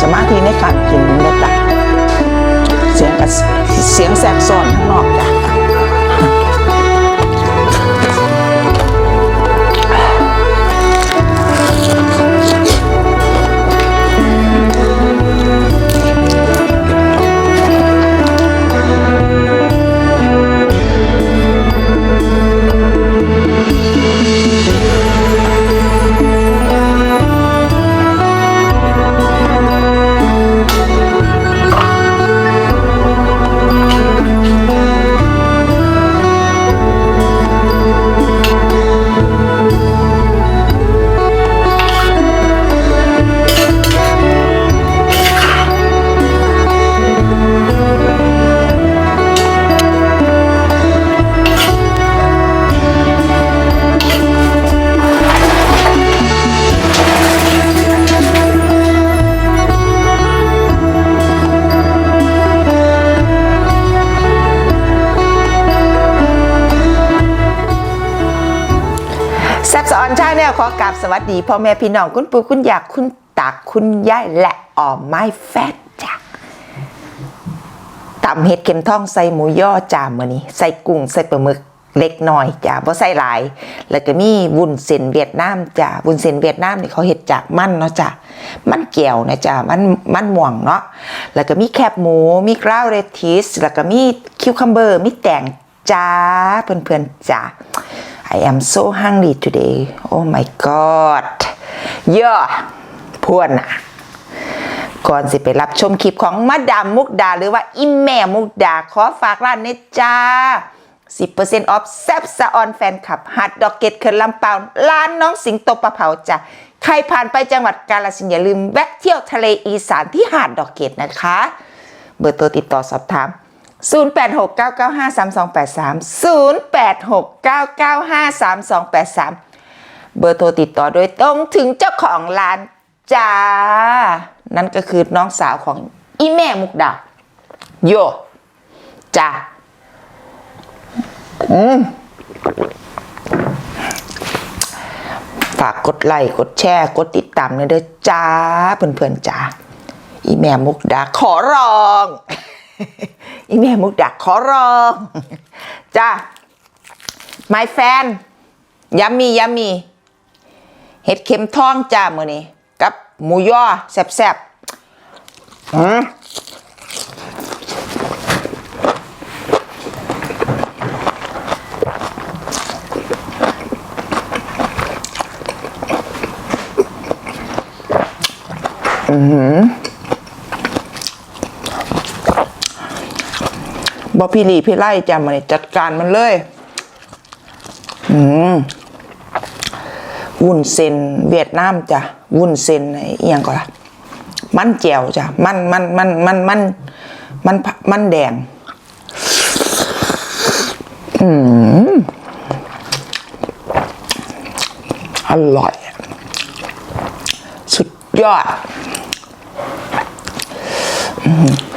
สมาธิในการกินเลยจ้ะเสียงกับเสียงแสบซ้อนข้างนอกจ้ะ ดีพ่อแม่พี่น้องคุณปู่คุณยายคุณตาคุณยายและอ่อมไม้แฟดจ้ะตำเห็ดเข็มทองใส่หมูย่อจ้ามมือนี้ ใส่กุ้งใส่ปลาหมึกเล็กน้อยจ้ะบ่ใส่หลาย แล้วก็มีวุ้นเส้นเวียดนามจ้ะวุ้นเส้นเวียดนามนี่เขาเห็ดจากมันเนาะจ้ะมันแก้วนะจ้ะมันมันม่วงเนาะแล้วก็มีแคบหมูมีกราวเรทิสแล้วก็มีคิวคัมเบอร์มีแตงจ้าเพื่อนๆจ้า I am so hungry today oh my god เยอะพวนอะก่อนสิไปรับชมคลิปของมาดามมุกดา หรือว่าอิมแม่มุกดา ขอฝากร้านเนจ้า 10% off แซบซาออนแฟนคลับฮัดดอกเก็ตเคินลำเปาร้านน้องสิงโตปะเผาจ้ะใครผ่านไปจังหวัดกาฬสินอย่าลืมแวะเที่ยวทะเลอีสานที่หาดดอกเก็ตนะคะ เบอร์โทรติดต่อสอบถาม 0869953283 0869953283 เบอร์โทรติดต่อโดยตรงถึงเจ้าของร้านจ้า นั่นก็คือน้องสาวของอีแม่มุกดาโยจ้าอืมฝากกดไลค์กดแชร์ กดติดตามเลยเด้อจ้า เพื่อนๆจ้าอีแม่มุกดาขอร้อง อีแม่มุกดาขอร้องจ้า my fan ยัมมียัมมีเห็ดเข็มทองจ้ามือนี้ กับหมูย่อแซ่บๆอืม บอพี่หลีพี่ไล่จ้ามือนี้จัดการมันเลย อืมวุ้นเส้นเวียดนามจ้ะวุ้นเส้นไอ้อหยังก็ล่ะมันแจวจ้ะมันมันมันมันมันมันมันแดง อืมอร่อย สุดยอด อืม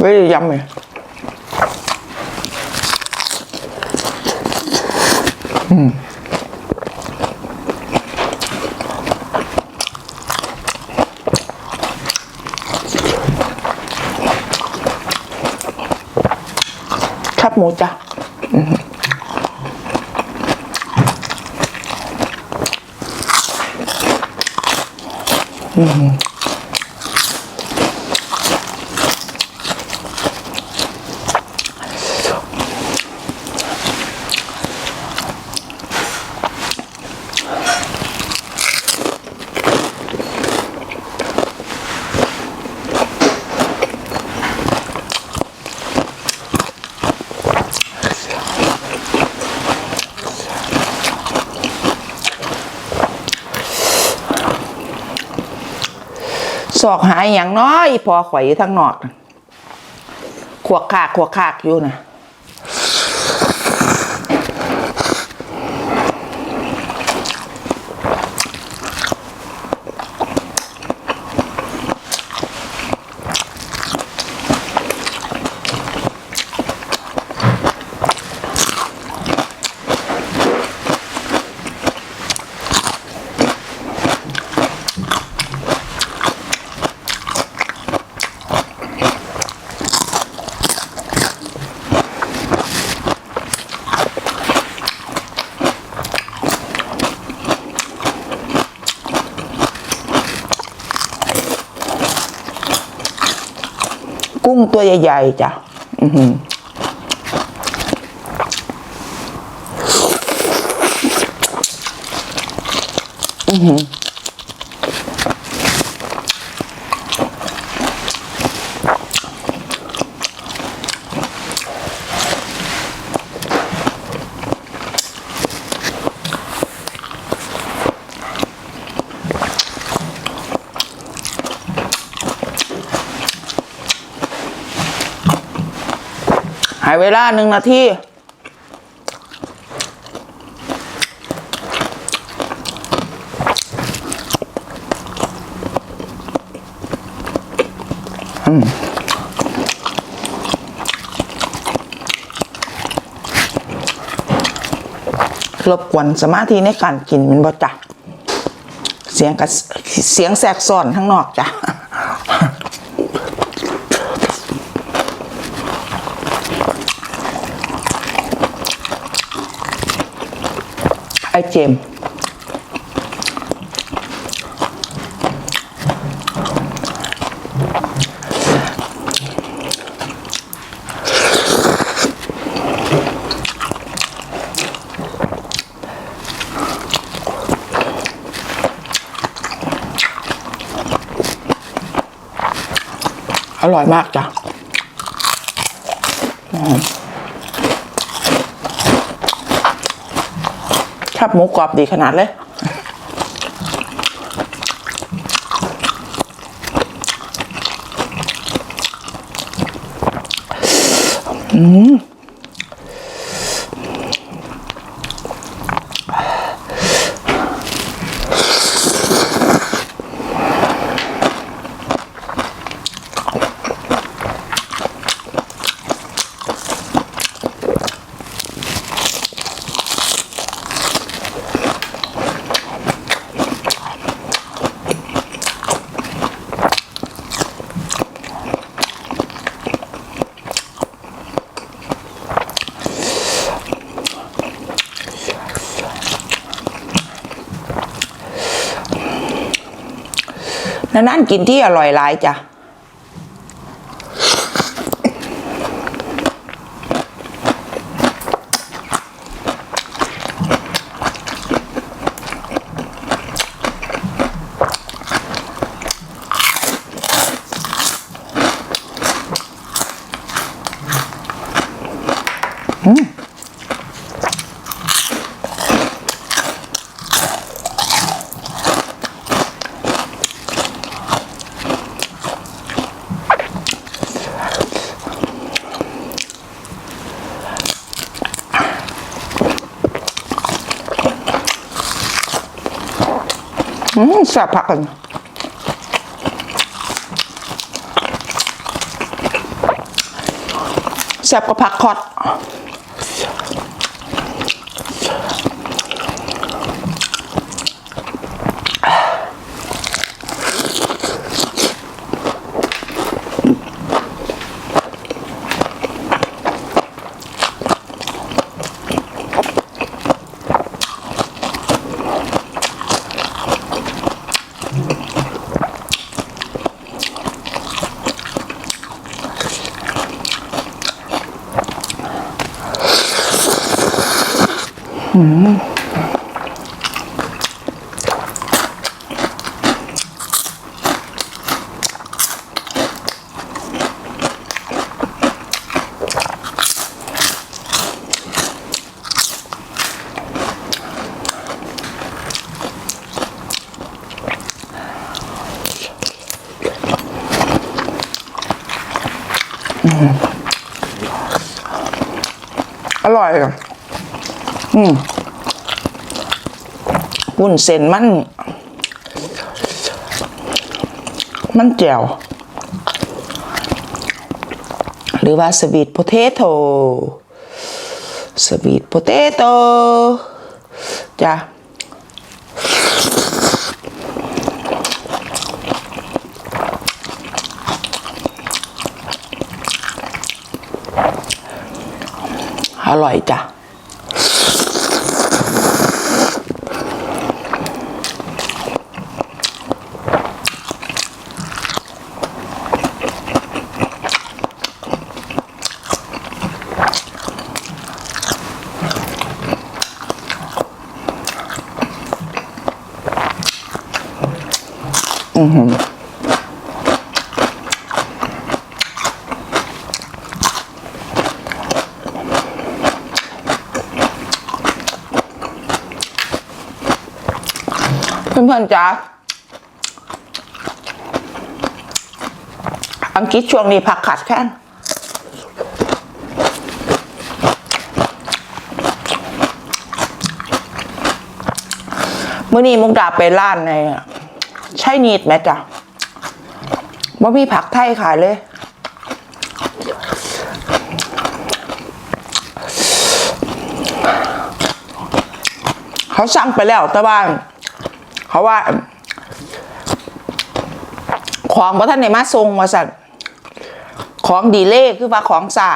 very yummy ชับหมูจ้ สอกหายอย่างน้อยพอข่อยอยู่ทางนอกขวกขากขวกขากอยู่นะ งตัวใหญ่ๆจ้ะอือหือ หายเวลาหนึ่งนาทีรบกวนสมาธิในการกินมันบ่จ้ะเสียงกับเสียงแสกซ้อนข้างนอกจ้ะ เจมอร่อยมากจ้ะอืม ชอบหมูกรอบดีขนาดเลยอืม นั่นกินที่อร่อยหลายจ้ะ แซ่บผักกันแซ่บก็ผักคอด อร่อยอะอืมวุ้นเส้นมัน มันแจ่วหรือว่าสวีทโพเทโตสวีทโพเทโตจ้ะ อร่อยจ้ะ Mm-hmm. พื่อนๆจ๋าอังกฤษช่วงนี้ผักขาดแคลนมื่อนี้มุกดาไปร้านในใช่นีดไหมจ๊ะว่ามีผักไทยขายเลย เขาสั่งไปแล้วต่ว่า เพราะว่า ของพระท่านในมาทรงมาสั่นของดีเล่คือว่าของสา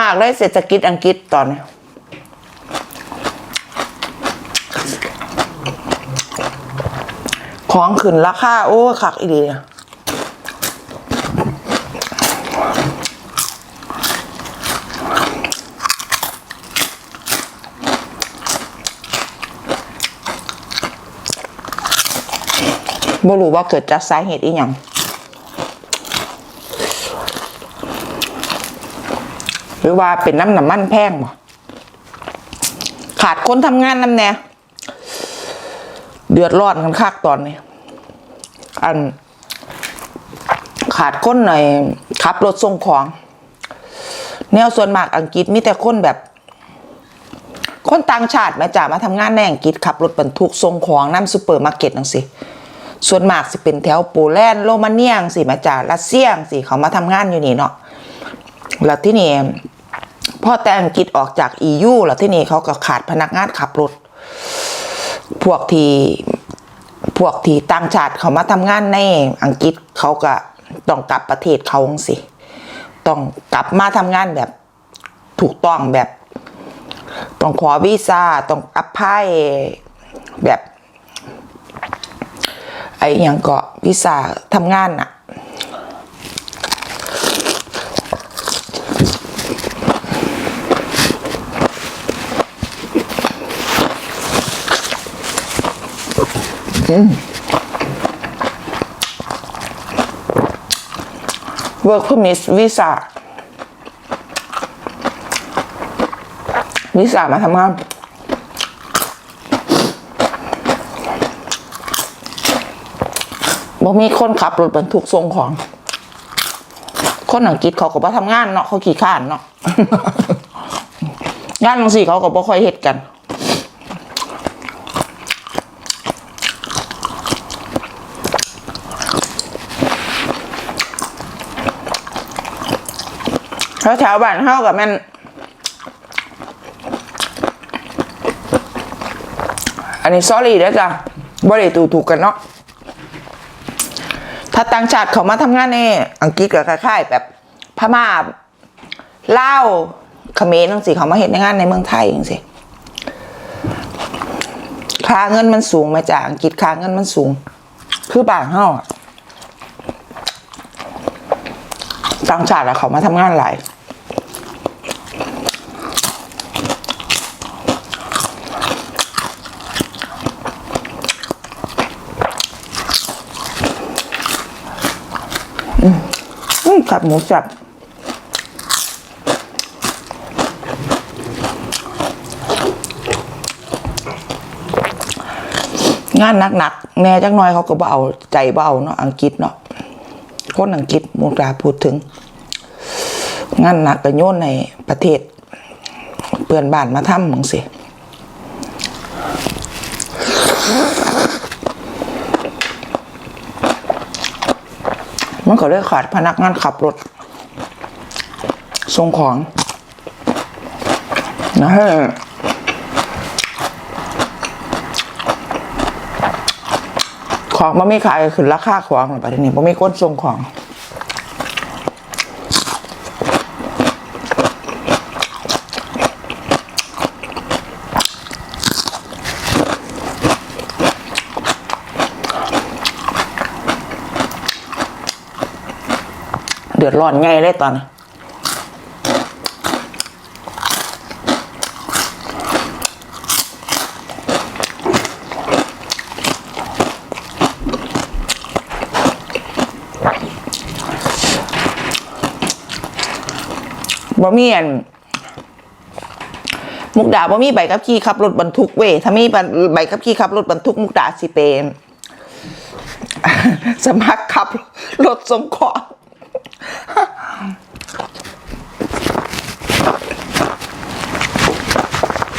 มากเลยเศรษฐกิจอังกฤษตอนนี้ของขึ้นราคาโอ้คักอีดีนะบ่รู้ว่าเกิดจากสาเหตุอีหยัง รือว่าเป็นน้ำหนำมันแพงบ่ขาดคนทำงานน้ำแน่เดือดร้อนกันคักตอนนี้ อัน ขาดคนหน่อยขับรถส่งของ แนวส่วนมากอังกฤษมีแต่คนแบบ คนต่างชาติมาจ่ามาทำงานในอังกฤษขับรถบรรทุกส่งของน้ำซูเปอร์มาร์เก็ตนังสิส่วนมากสิเป็นแถวโปแลนด์โรมาเนียงสิมาจ่ารัสเซียงสิเขามาทำงานอยู่นี่เนาะแล้วที่นี่ พ่อแต่อังกฤษออกจาก EU แล้วที่นี่เขาก็ขาดพนักงานขับรถ พวกที่พวกที่ต่างชาติเขามาทำงานในอังกฤษเขาก็ต้องกลับประเทศเขาสิ ต้องกลับมาทำงานแบบถูกต้องแบบ ต้องขอวีซ่าต้องอัพพแบบไอ้ย่างก็วีซ่าทำงานอะ work permit visa วีซ่ามาทำงานบ่มีคนขับรถบรรทุกส่งของ คนอังกฤษเขาก็บ่ทำงานเนาะเขาขี้ข้านเนาะ งานบางสิ่เขาก็บ่ค่อยเฮ็ดกัน แถวๆบ้านเฮากับแม่นอันนี้ sorry เด้จ้ะบ่ได้ตูถูกกันเนาะถ้าต่างชาติเขามาทำงานในอังกฤษก็คล้ายๆแบบพม่าลาวเขมรจังสิเขามาเฮ็ดในงานในเมืองไทยจังสิค่าเงินมันสูงมาจากอังกฤษค่าเงินมันสูง คือบานเฮาต่างชาติอะเขามาทำงานหลาย บหมูสับงานหนักๆแน่จักหน้อยเขาก็บ่เอาใจบ่เอาเนาะอังกฤษเนาะคนอังกฤษมูกาพูดถึง งานหนักก็โยนในประเทศเพื่อนบ้านมาทำมึงสิ มันก็เลยขาดพนักงานขับรถส่งของนะฮะของมันไม่ขายขึ้นราคาของอกประเทศนี้มันไม่ก้นส่งของ ร้อนไงเลยตอนนี้บ่มีอันมุกดาบ่มีใบขับขี่ขับรถบรรทุกเว้ยถ้ามีใบขับขี่ขับรถบรรทุกมุกดาสิเป็นสมัครขับรถส่งขอ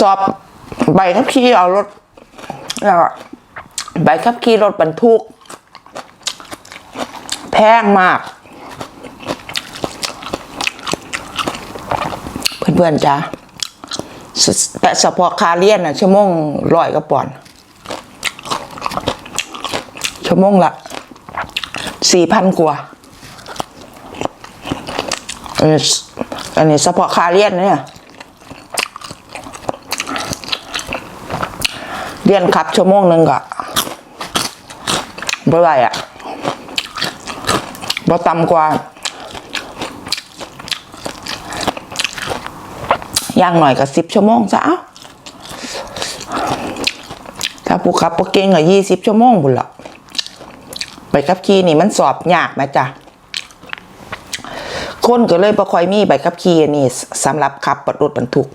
สอบใบ ขับขี่เอารถแล้วใบขับขี่รถบรรทุก แพงมาก เพื่อนๆจ้ะสแต่เฉพาะคาเรียนน่ะชั่วโมงร้อยกระป๋อนชั่วโมงละสี่พันกว่าอันนี้อันนี้เฉพาะคาเรียนเนี่ย เรียนขับชั่วโมงหนึ่งก็บ่ไรอะบ่ต่ำกว่า อย่างหน่อยก็สิบชั่วโมงซะเอ้าถ้าผู้ขับผู้เก่งก็ยี่สิบชั่วโมงบุญละไปขับขี่นี่มันสอบยากนะจ๊ะคนก็เลยบ่ค่อยมีใบขับขี่นี่สำหรับขับรถบรรทุก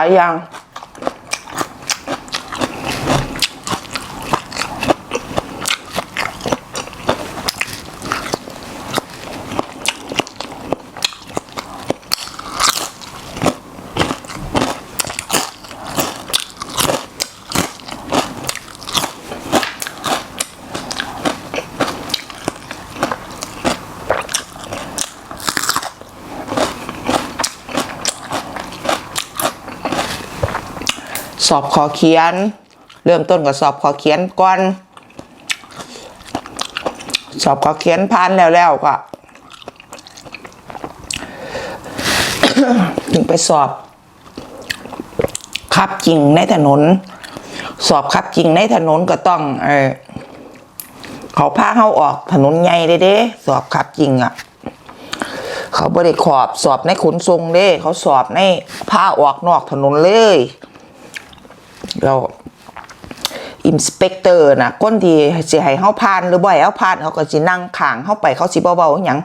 หล สอบขอเขียน เริ่มต้นกับสอบขอเขียนก่อน สอบขอเขียนผ่านแล้วแล้วก็ถึงไปสอบขับจริงในถนน สอบขับจริงในถนนก็ต้องเออเขาพาเข้าออกถนนใหญ่เด้สอบขับจริงอะ่ะ เขาบริขอบสอบในขนทรงเด้เขาสอบในพาออกนอกถนนเลย เราอินสเปกเตอร์นะคนที่สิให้เฮาผ่านหรือบ่ให้เฮาผ่านเขาก็สินั่งข้างเฮาไปเขาสิบ่เว้าหยัง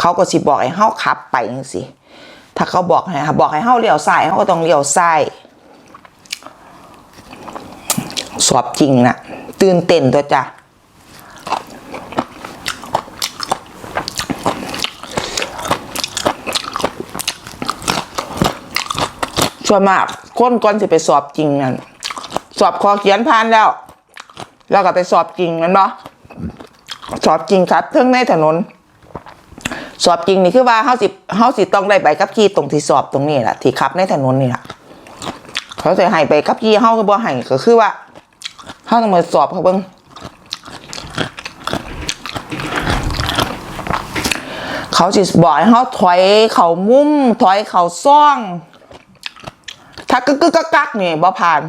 เขาก็สิบอกให้เฮาขับไปจังซี่ถ้าเขาบอกให้บอกให้เฮาเลี้ยวซ้ายเฮาก็ต้องเลี้ยวซ้ายสอบจริงน่ะ ตื่นเต้นตัวจ้ะส่วนมากคนก่อนสิไปสอบจริงนั่น สอบคอเขียนผ่านแล้ว แล้วก็ไปสอบจริงกันบ่สอบจริงครับเพิ่งในถนน สอบจริงนี่คือว่าเฮาสิเฮาสิต้องได้ใบขับขี่ตรงที่สอบตรงนี้แหละที่ขับในถนนนี่แหละเขาจะให้ใบขับขี่เฮาก็บ่ให้ก็คือว่าเฮาต้องมาสอบเขาเบิ่งเขาสิบอกให้เฮาถอยเขามุมถอยเขาซ่อง ถ้ากึกกึกกักกักนี่บ่ผ่าน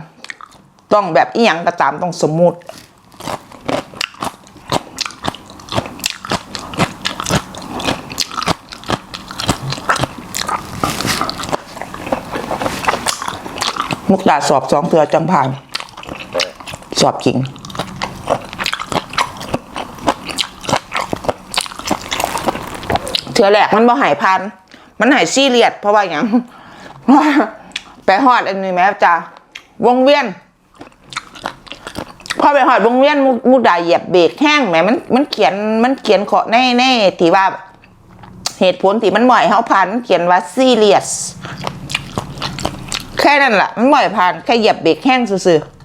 ต้องแบบอีหยังก็ตามต้องสมมุติมุกดาสอบสองเทือจังผ่าน สอบจริง เทือแรกมันบ่หายพัน มันหายซี่เรียสเพราะว่าอย่างไปหอดอันนี้แม่จ้าวงเวียน อไปหอดวงเวียนมุกมุดาเหยียบเบรกแห้งแหมมันมันเขียนมันเขียนขอแน่แน่ที่ว่า เหตุผลที่มันบ่อยเขาพันมันเขียนว่าซีเรียสแค่นั้นแหละมันบ่อยผ่านแค่เหยียบเบรกแห้งซื่อๆ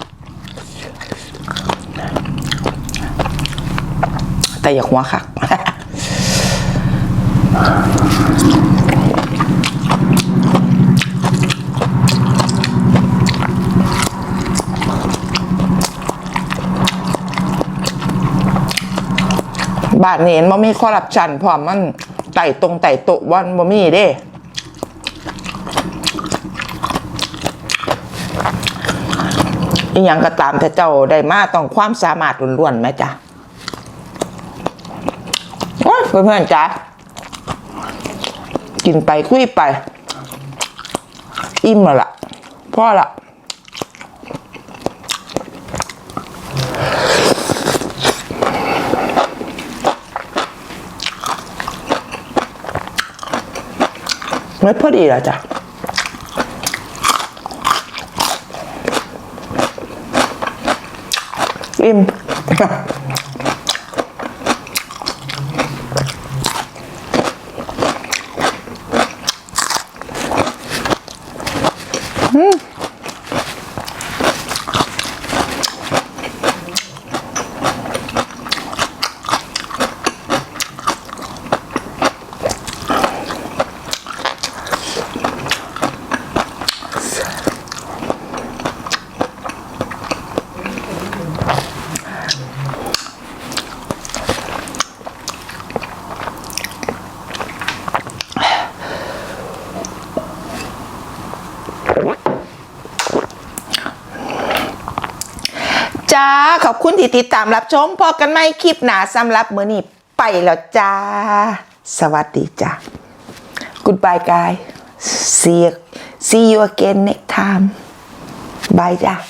แต่อย่าหัวคัก บ้านนี้นบ่มีคอร์รัปชันพร้อมมันไต่ตรงไต่โตะวันบ่มีเด้อีหยังก็ตามแต่เจ้าได้มาต้องความสามารถล้วนๆไหมจ๊ะโอ้ยเพื่อนๆจ๊ะกินไปคุยไป อิ่มแล้วล่ะพ่อละ ไม่พอดีแล้วจ้ะอิ่ม จ้า ขอบคุณที่ติดตามรับชมพอกันไม่คลิปหนาสำหรับมือนี้ไปแล้วจ้า สวัสดีจ้า goodbye guys see you see you again next time bye จ้า